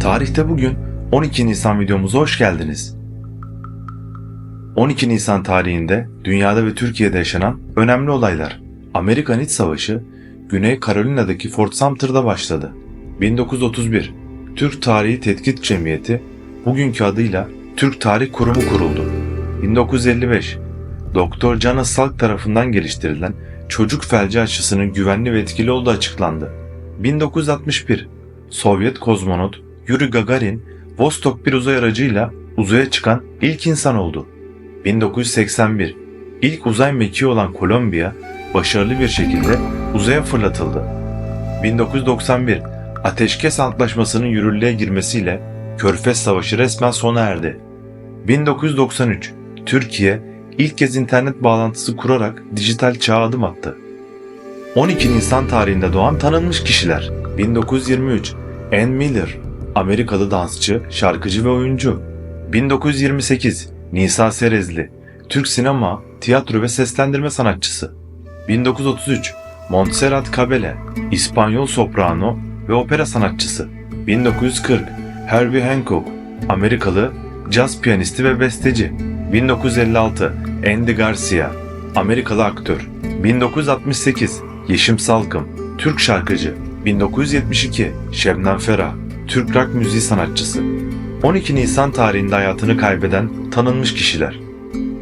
Tarihte bugün 12 Nisan videomuza hoş geldiniz. 12 Nisan tarihinde dünyada ve Türkiye'de yaşanan önemli olaylar. Amerikan İç Savaşı Güney Carolina'daki Fort Sumter'da başladı. 1931 Türk Tarihi Tetkik Cemiyeti bugünkü adıyla Türk Tarih Kurumu kuruldu. 1955 Doktor Can Salk tarafından geliştirilen çocuk felci aşısının güvenli ve etkili olduğu açıklandı. 1961 Sovyet kozmonot Yuri Gagarin Vostok 1 uzay aracıyla uzaya çıkan ilk insan oldu. 1981 ilk uzay mekiği olan Kolombiya başarılı bir şekilde uzaya fırlatıldı. 1991 Ateşkes Antlaşması'nın yürürlüğe girmesiyle Körfez Savaşı resmen sona erdi. 1993 Türkiye ilk kez internet bağlantısı kurarak dijital çağa adım attı. 12 Nisan tarihinde doğan tanınmış kişiler 1923 Ann Miller Amerikalı dansçı, şarkıcı ve oyuncu. 1928 Nisa Serezli Türk sinema, tiyatro ve seslendirme sanatçısı. 1933 Montserrat Cabello İspanyol soprano ve opera sanatçısı. 1940 Herbie Hancock Amerikalı caz piyanisti ve besteci. 1956 Andy Garcia Amerikalı aktör. 1968 Yeşim Salkım Türk şarkıcı. 1972 Şebnem Ferah Türk rock müziği sanatçısı. 12 Nisan tarihinde hayatını kaybeden tanınmış kişiler.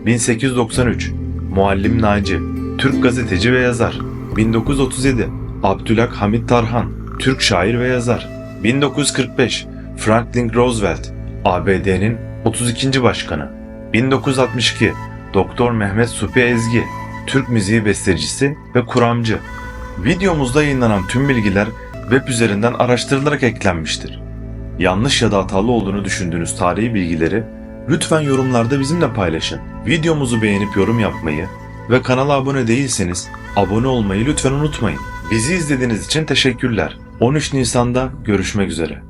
1893 Muallim Naci Türk gazeteci ve yazar. 1937 Abdülhak Hamit Tarhan Türk şair ve yazar. 1945 Franklin Roosevelt ABD'nin 32. başkanı. 1962 Doktor Mehmet Supi Ezgi Türk müziği bestecisi ve kuramcı. Videomuzda yayınlanan tüm bilgiler web üzerinden araştırılarak eklenmiştir. Yanlış ya da hatalı olduğunu düşündüğünüz tarihi bilgileri lütfen yorumlarda bizimle paylaşın. Videomuzu beğenip yorum yapmayı ve kanala abone değilseniz abone olmayı lütfen unutmayın. Bizi izlediğiniz için teşekkürler. 13 Nisan'da görüşmek üzere.